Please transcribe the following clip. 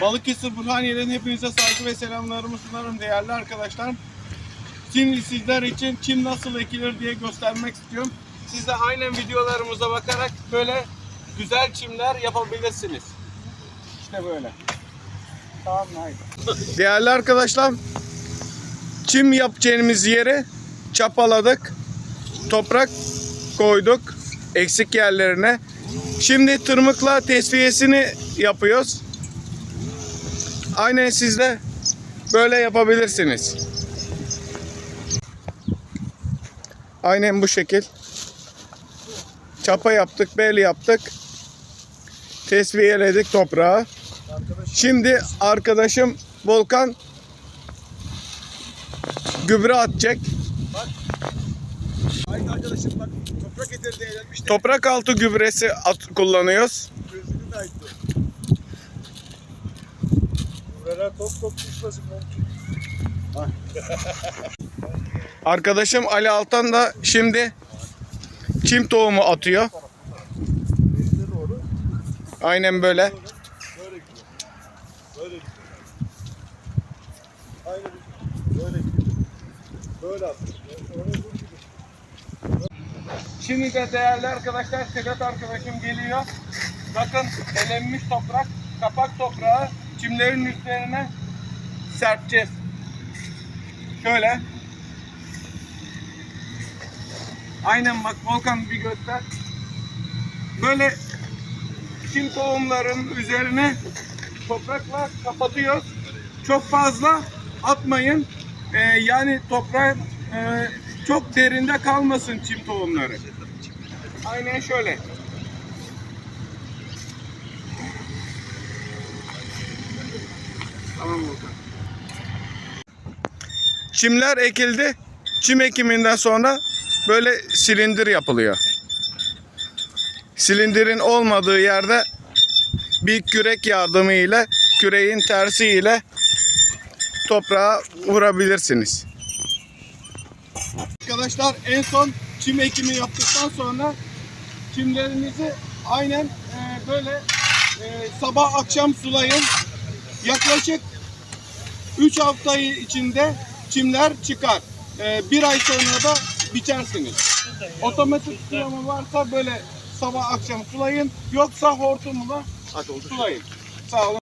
Balıkesir Burhaniye'den hepinize saygı ve selamlarımı sunarım değerli arkadaşlar. Şimdi sizler için çim nasıl ekilir diye göstermek istiyorum. Siz de aynen videolarımıza bakarak böyle güzel çimler yapabilirsiniz. İşte böyle. Tamam haydi. Değerli arkadaşlar, çim yapacağımız yeri çapaladık. Toprak koyduk eksik yerlerine. Şimdi tırmıkla tesviyesini yapıyoruz. Aynen siz de böyle yapabilirsiniz. Aynen bu şekil. Çapa yaptık, bel yaptık. Tesviyeledik toprağı. Şimdi arkadaşım Volkan gübre atacak. Arkadaşım bak toprak getirdi eğlenmiş de Toprak altı gübresi at, kullanıyoruz. gözünü de ayıttı. Buralar top top düşmesin mümkün. Arkadaşım Ali Altan da şimdi çim tohumu atıyor. Aynen böyle. Şimdi de değerli arkadaşlar Sedat arkadaşım geliyor. Bakın elenmiş toprak, kapak toprağı çimlerin üstlerine serpeceğiz. Şöyle. Aynen bak Volkan bir göster. Böyle çim tohumların üzerine toprakla kapatıyoruz. Çok fazla atmayın. Ee, yani toprağın e, çok derinde kalmasın çim tohumları. Aynen şöyle. Tamam Volkan. Çimler ekildi. Çim ekiminden sonra böyle silindir yapılıyor. Silindirin olmadığı yerde bir kürek yardımıyla küreğin tersiyle toprağa vurabilirsiniz. Arkadaşlar en son çim ekimi yaptıktan sonra çimlerinizi aynen e, böyle e, sabah akşam sulayın. Yaklaşık 3 hafta içinde çimler çıkar. E, bir ay sonra da biçersiniz. Otomatik sulama varsa böyle sabah akşam sulayın. Yoksa hortumla sulayın. Sağ olun.